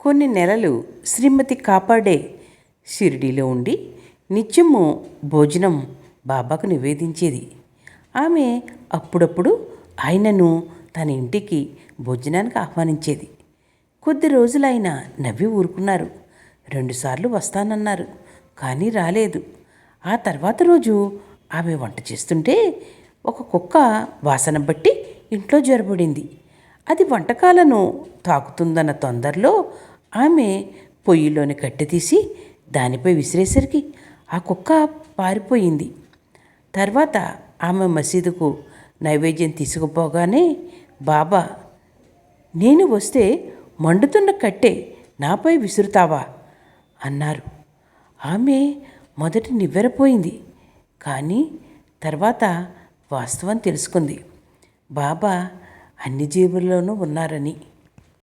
కొన్ని నెలలు శ్రీమతి కాపాడే షిరిడీలో ఉండి నిత్యము భోజనం బాబాకు నివేదించేది. ఆమె అప్పుడప్పుడు ఆయనను తన ఇంటికి భోజనానికి ఆహ్వానించేది. కొద్ది రోజులు ఆయన నవ్వి ఊరుకున్నారు. రెండుసార్లు వస్తానన్నారు కానీ రాలేదు. ఆ తర్వాత రోజు ఆమె వంట చేస్తుంటే ఒక కుక్క వాసన బట్టి ఇంట్లో జరబడింది అది వంటకాలను తాకుతుందన్న తొందరలో ఆమె పొయ్యిలోని కట్టె తీసి దానిపై విసిరేసరికి ఆ కుక్క పారిపోయింది. తర్వాత ఆమె మసీదుకు నైవేద్యం తీసుకుపోగానే బాబా నేను వస్తే మండుతున్న కట్టె నాపై విసురుతావా? అన్నారు. ఆమె మొదట నివ్వెరపోయింది కానీ తర్వాత వాస్తవం తెలుసుకుంది. బాబా అన్ని జీవుల్లోనూ ఉన్నారని